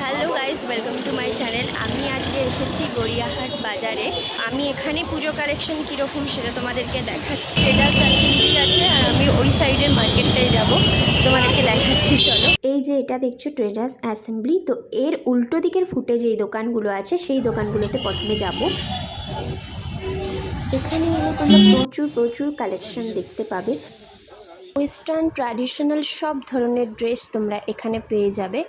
Hello guys welcome to my channel আমি আজকে এসেছি গড়িয়াহাট বাজারে। আমি এখানে পুজো কালেকশন কীরকম সেটা তোমাদেরকে দেখাচ্ছি। এটা চারটি আছে আর আমি ওই সাইডের মার্কেটটায় যাব। তোমাদেরকে দেখাচ্ছি, চলো। এই যে এটা দেখছ ট্রেডার্স অ্যাসেম্বলি তো এর উল্টো দিকের ফুটে যেই দোকানগুলো আছে, সেই দোকানগুলোতে প্রথমে যাব। এখানে এলে তোমরা প্রচুর প্রচুর কালেকশন দেখতে পাবে। ওয়েস্টার্ন ট্র্যাডিশনাল সব ধরনের ড্রেস তোমরা এখানে পেয়ে যাবে।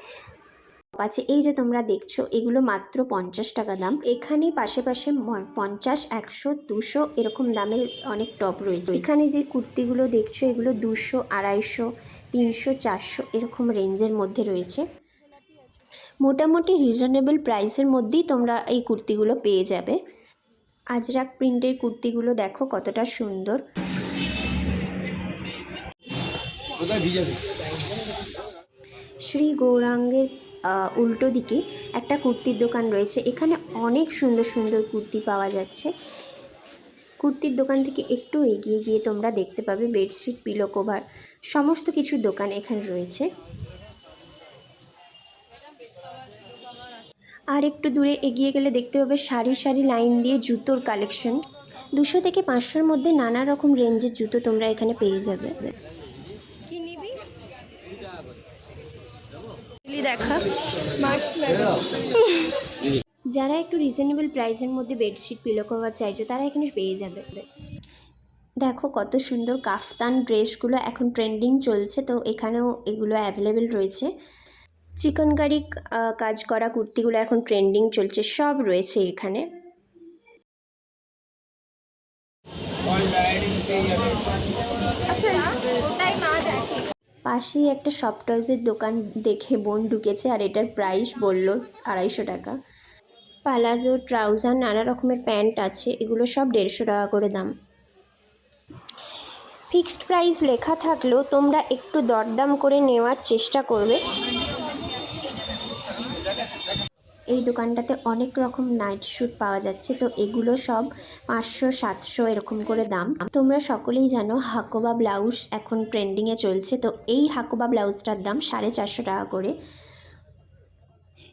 আছে এই যে তোমরা দেখছ, এগুলো মাত্র পঞ্চাশ টাকা দাম। এখানে পাশে পঞ্চাশ, একশো, দুশো এরকম দামের অনেক টপ রয়েছে। এখানে যে কুর্তিগুলো দেখছ, এগুলো দুশো, আড়াইশো, তিনশো, চারশো এরকম রেঞ্জের মধ্যে রয়েছে। মোটামুটি রিজনেবল প্রাইসের মধ্যেই তোমরা এই কুর্তিগুলো পেয়ে যাবে। আজরাক প্রিন্টের কুর্তিগুলো দেখো কতটা সুন্দর। শ্রী গৌরাঙ্গের উল্টো দিকে একটা কুর্তির দোকান রয়েছে। এখানে অনেক সুন্দর সুন্দর কুর্তি পাওয়া যাচ্ছে। কুর্তির দোকান থেকে একটু এগিয়ে গিয়ে তোমরা দেখতে পাবে বেডশিট, পিলো কভার, সমস্ত কিছুর দোকান এখানে রয়েছে। আর একটু দূরে এগিয়ে গেলে দেখতে পাবে সারি সারি লাইন দিয়ে জুতোর কালেকশন। দুশো থেকে পাঁচশোর মধ্যে নানা রকম রেঞ্জের জুতো তোমরা এখানে পেয়ে যাবে কি নিবি দেখা। যারা একটু রিজনেবল প্রাইসের মধ্যে বেডশিট পিলো কভার চাইছো তারা এখানে পেয়ে যাবে। দেখো কত সুন্দর কাফতান ড্রেসগুলো এখন ট্রেন্ডিং চলছে তো এখানেও এগুলো অ্যাভেলেবেল রয়েছে। চিকনকারি কাজ করা কুর্তিগুলো এখন ট্রেন্ডিং চলছে সব রয়েছে এখানে। অল ভ্যারাইটিস পেয়ে যাবে। পাশেই একটা সফট টয়েসের দোকান দেখে বোন ঢুকেছে আর এটার প্রাইস বলল আড়াইশো টাকা। পালাজো ট্রাউজার নানা রকমের প্যান্ট আছে, এগুলো সব দেড়শো টাকা করে দাম। ফিক্সড প্রাইস লেখা থাকলেও তোমরা একটু দরদাম করে নেওয়ার চেষ্টা করবে। এই দোকানটাতে অনেক রকম নাইট শ্যুট পাওয়া যাচ্ছে, তো এগুলো সব পাঁচশো, সাতশো এরকম করে দাম। তোমরা সকলেই জানো হাকোবা ব্লাউজ এখন ট্রেন্ডিংয়ে চলছে, তো এই হাকোবা ব্লাউজটার দাম সাড়ে চারশো টাকা করে।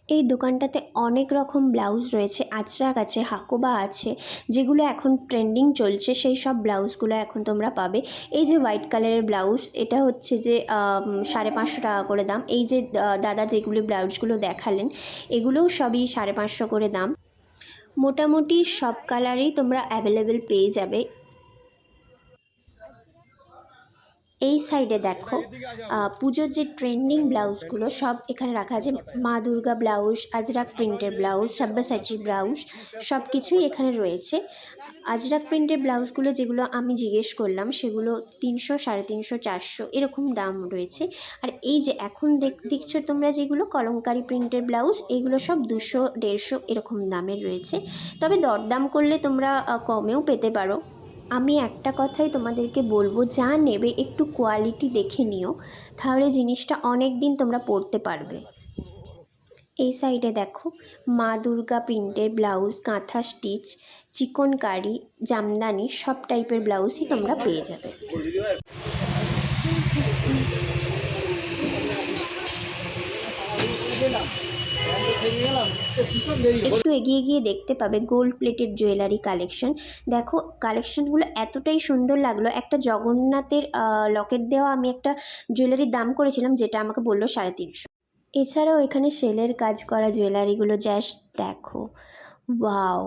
এই দোকানটাতে অনেক রকম ব্লাউজ রয়েছে আচরাক আছে, হাকোবা আছে, যেগুলো এখন ট্রেন্ডিং চলছে, সেই সব ব্লাউজগুলো এখন তোমরা পাবে। এই যে হোয়াইট কালারের ব্লাউজ, এটা হচ্ছে যে সাড়ে পাঁচশো টাকা করে দাম। এই যে দাদা যেগুলি ব্লাউজগুলো দেখালেন, এগুলোও সবই সাড়ে পাঁচশো করে দাম। মোটামুটি সব কালারেই তোমরা অ্যাভেলেবেল পেয়ে যাবে। এই সাইডে দেখো পুজোর যে ট্রেন্ডিং ব্লাউজগুলো সব এখানে রাখা আছে। মা দুর্গা ব্লাউজ আজরাক প্রিন্টের ব্লাউজ সাব্বাসাচি ব্লাউজ সব কিছুই এখানে রয়েছে। আজরাক প্রিন্টের ব্লাউজগুলো যেগুলো আমি জিজ্ঞেস করলাম, সেগুলো তিনশো, সাড়ে তিনশো, চারশো এরকম দাম রয়েছে। আর এই যে এখন দেখ, দেখছ তোমরা যেগুলো কলমকারি প্রিন্টের ব্লাউজ এগুলো সব দুশো, দেড়শো এরকম দামের রয়েছে। তবে দরদাম করলে তোমরা কমেও পেতে পারো। আমি একটা কথাই তোমাদেরকে বলব, যা নেবে একটু কোয়ালিটি দেখে নিও, তাহলে জিনিসটা অনেক দিন তোমরা পরতে পারবে। এই সাইডে দেখো, মা দুর্গা প্রিন্টের ব্লাউজ কাঁথা স্টিচ চিকনকারি জামদানি, সব টাইপের ব্লাউজই তোমরা পেয়ে যাবে। একটু এগিয়ে গিয়ে দেখতে পাবে গোল্ড প্লেটেড জুয়েলারি কালেকশন দেখো কালেকশনগুলো এতটাই সুন্দর লাগল। একটা জগন্নাথের লকেট দেওয়া আমি একটা জুয়েলারির দাম করেছিলাম, যেটা আমাকে বলল সাড়ে তিনশো। এছাড়াও এখানে সেলের কাজ করা জুয়েলারিগুলো জাস্ট দেখো। ওয়াও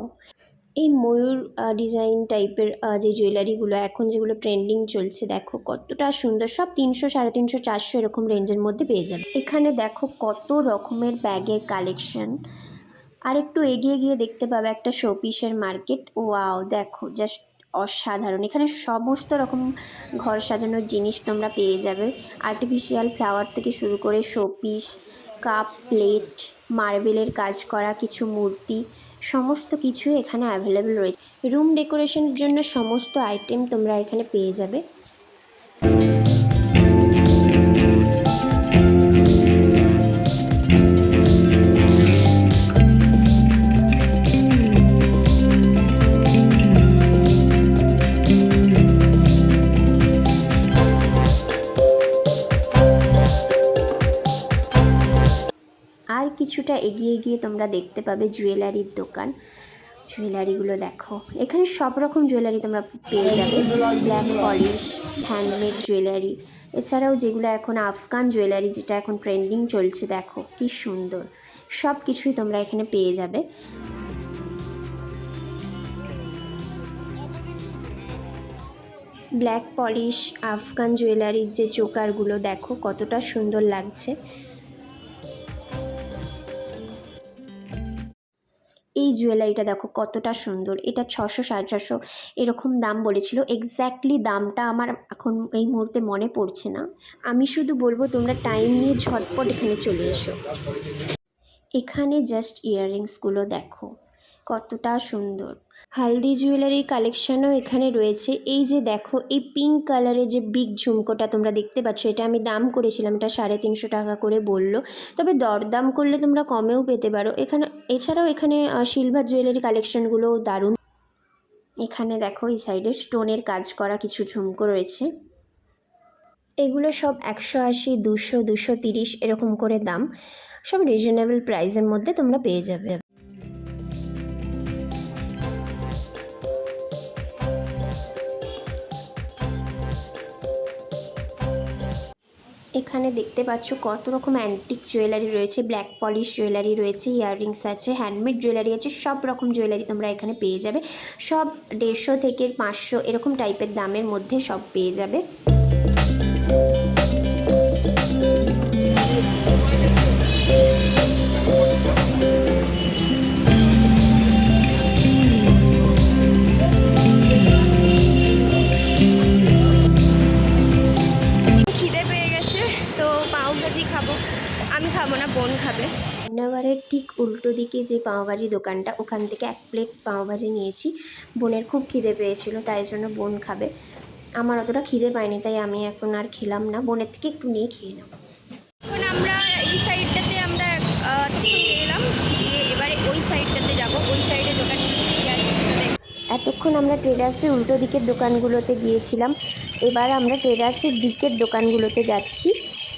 এই ময়ূর ডিজাইন টাইপের যে জুয়েলারিগুলো এখন যেগুলো ট্রেন্ডিং চলছে, দেখো কতটা সুন্দর। সব তিনশো, সাড়ে তিনশো, চারশো এরকম রেঞ্জের মধ্যে পেয়ে যাবে। এখানে দেখো কত রকমের ব্যাগের কালেকশন আর একটু এগিয়ে গিয়ে দেখতে পাবে একটা শোপিসের মার্কেট ওয়াও দেখো জাস্ট অসাধারণ। এখানে সমস্ত রকম ঘর সাজানোর জিনিস তোমরা পেয়ে যাবে। আর্টিফিশিয়াল ফ্লাওয়ার থেকে শুরু করে শোপিস কাপ প্লেট মার্বেলের কাজ করা কিছু মূর্তি, সমস্ত কিছুই এখানে অ্যাভেলেবেল রয়েছে। রুম ডেকোরেশনের জন্য সমস্ত আইটেম তোমরা এখানে পেয়ে যাবে। কিছুটা এগিয়ে গিয়ে তোমরা দেখতে পাবে জুয়েলারির দোকান। জুয়েলারিগুলো দেখো। এখানে সব রকম জুয়েলারি তোমরা পেয়ে যাবে। ব্ল্যাক পলিশ হ্যান্ডমেড জুয়েলারি এছাড়াও যেগুলো এখন আফগান জুয়েলারি যেটা এখন ট্রেন্ডিং চলছে, দেখো কি সুন্দর। সব কিছুই তোমরা এখানে পেয়ে যাবে। ব্ল্যাক পলিশ আফগান জুয়েলারির যে চোকারগুলো, দেখো কতটা সুন্দর লাগছে। এই জুয়েলারিটা দেখো কতটা সুন্দর। এটা ছশো সাড়ে ছশো এরকম দাম বলেছিল। এক্স্যাক্টলি দামটা আমার এখন এই মুহূর্তে মনে পড়ছে না। আমি শুধু বলব তোমরা টাইম নিয়ে ঝটপট এখানে চলে এসো। এখানে জাস্ট ইয়াররিংসগুলো দেখো। কতটা সুন্দর। হালদি জুয়েলারির কালেকশনও এখানে রয়েছে। এই যে দেখো, এই পিঙ্ক কালারের যে বিগ ঝুমকোটা তোমরা দেখতে পাচ্ছ, এটা আমি দাম করেছিলাম, এটা সাড়ে তিনশো টাকা করে বলল। তবে দরদাম করলে তোমরা কমেও পেতে পারো। এখানে, এছাড়াও এখানে সিলভার জুয়েলারি কালেকশনগুলোও দারুণ। এখানে দেখো, এই সাইডে স্টোনের কাজ করা কিছু ঝুমকো রয়েছে। এগুলো সব একশো আশি, দুশো দুশো তিরিশ, এরকম করে দাম। সব রিজনেবল প্রাইসের মধ্যে তোমরা পেয়ে যাবে। এখানে দেখতে পাচ্ছ কত রকম অ্যান্টিক জুয়েলারি রয়েছে ব্ল্যাক পলিশ জুয়েলারি রয়েছে ইয়াররিংস আছে হ্যান্ডমেড জুয়েলারি আছে, সব রকম জুয়েলারি তোমরা এখানে পেয়ে যাবে। সব দেড়শো থেকে পাঁচশো এরকম টাইপের দামের মধ্যে সব পেয়ে যাবে। খাব না বোন খাবে। রান্নাঘরের ঠিক উল্টো দিকে যে পাওভাজি দোকানটা ওখান থেকে এক প্লেট পাওভাজি নিয়েছি। বোনের খুব খিদে পেয়েছিল তাই জন্য বোন খাবে। আমার অতটা খিদে পায়নি তাই আমি এখন আর খেলাম না। বোনের থেকে একটু নিয়ে খেয়ে নেব এখন আমরা এই সাইডটাতে আমরা এলাম। গিয়ে এবারে ওই সাইডটাতে যাব। ওই সাইডে দোকান। এতক্ষণ আমরা ট্রেডার্সের উল্টো দিকের দোকানগুলোতে গিয়েছিলাম। এবার আমরা ট্রেডার্সের দিকের দোকানগুলোতে যাচ্ছি।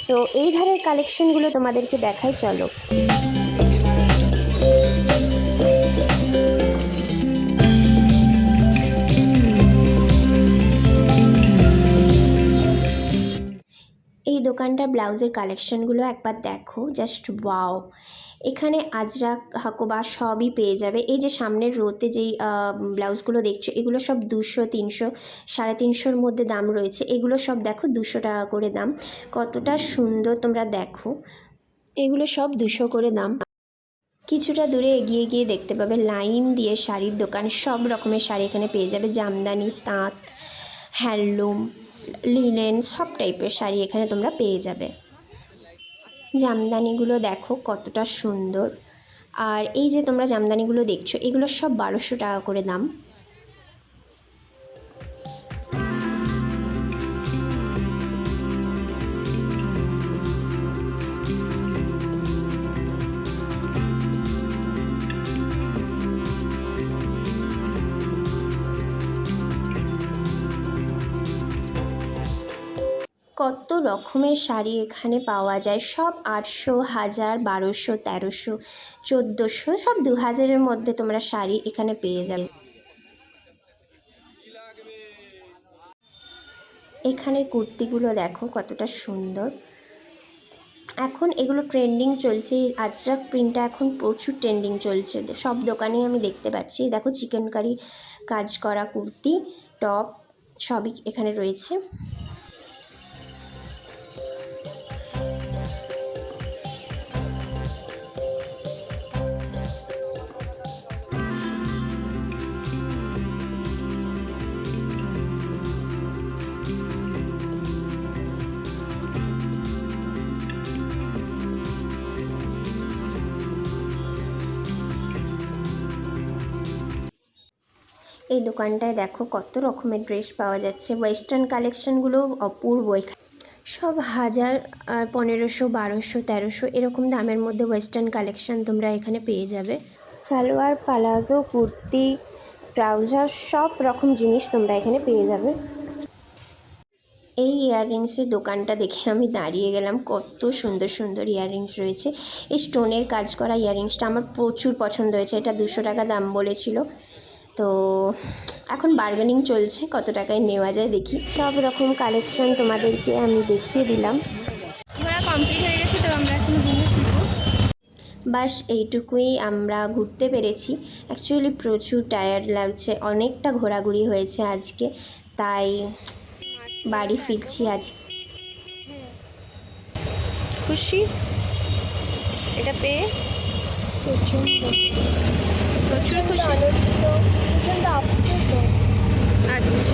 তো এই ধরনের কালেকশনগুলো তোমাদেরকে দেখাই চলো। এই দোকানটার ব্লাউজের কালেকশনগুলো একবার দেখো জাস্ট ওয়াও এখানে আজরাক হাকোবা সবই পেয়ে যাবে। এই যে সামনের রোতে যেই ব্লাউজগুলো দেখছ, এগুলো সব দুশো, তিনশো, সাড়ে তিনশোর মধ্যে দাম রয়েছে। এগুলো সব দেখো দুশো টাকা করে দাম। কতটা সুন্দর তোমরা দেখো। এগুলো সব দুশো করে দাম। কিছুটা দূরে এগিয়ে গিয়ে দেখতে পাবে লাইন দিয়ে শাড়ির দোকান। সব রকমের শাড়ি এখানে পেয়ে যাবে। জামদানি, তাঁত, হ্যান্ডলুম। লিনেন সব টাইপের শাড়ি এখানে তোমরা পেয়ে যাবে। জামদানিগুলো দেখো কতটা সুন্দর। আর এই যে তোমরা জামদানিগুলো দেখছ, এগুলো সব বারোশো টাকা করে দাম। রকমের শাড়ি এখানে পাওয়া যায়। সব আটশো, হাজার, বারোশো, তেরোশো, চোদ্দোশো, সব দু হাজারের মধ্যে তোমরা শাড়ি এখানে পেয়ে যাবে। এখানে কুর্তিগুলো দেখো কতটা সুন্দর। এখন এগুলো ট্রেন্ডিং চলছে। আজরাক প্রিন্টটা এখন প্রচুর ট্রেন্ডিং চলছে। সব দোকানেই আমি দেখতে পাচ্ছি। দেখো চিকেন কারি, কাজ করা কুর্তি, টপ সবই এখানে রয়েছে। এই দোকানটায় দেখো কত রকমের ড্রেস পাওয়া যাচ্ছে। ওয়েস্টার্ন কালেকশনগুলো অপূর্ব এখানে সব হাজার আর পনেরোশো, বারোশো, তেরোশো এরকম দামের মধ্যে ওয়েস্টার্ন কালেকশন তোমরা এখানে পেয়ে যাবে। সালোয়ার পালাজো কুর্তি ট্রাউজার সব রকম জিনিস তোমরা এখানে পেয়ে যাবে। এই ইয়াররিংসের দোকানটা দেখে আমি দাঁড়িয়ে গেলাম। কত সুন্দর সুন্দর ইয়াররিংস রয়েছে। এই স্টোনের কাজ করা ইয়াররিংসটা আমার প্রচুর পছন্দ হয়েছে। এটা দুশো টাকা দাম বলেছিল। তো এখন বার্গেনিং চলছে কত টাকায় নেওয়া যায় দেখি। সব রকম কালেকশন তোমাদেরকে আমি দেখিয়ে দিলাম। কমপ্লিট হয়ে গেছে তো আমরা এখন বাস এইটুকুই আমরা ঘুরতে পেরেছি। অ্যাকচুয়ালি প্রচুর টায়ার্ড লাগছে অনেকটা ঘোরাঘুরি হয়েছে আজকে তাই বাড়ি ফিরছি আজ। খুশি? এটা পেয়ে? প্রচণ্ড প্রচুর খুশি। প্রচণ্ড আপ্লুত আচ্ছা।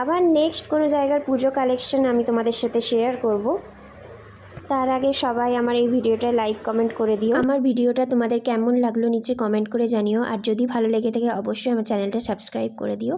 আবার নেক্সট কোনো জায়গার পুজো কালেকশন আমি তোমাদের সাথে শেয়ার করব। তার আগে সবাই আমার এই ভিডিওটা লাইক কমেন্ট করে দিও। আমার ভিডিওটা তোমাদের কেমন লাগল নিচে কমেন্ট করে জানিও। আর যদি ভালো লেগে থাকে অবশ্যই আমার চ্যানেলটা সাবস্ক্রাইব করে দিও।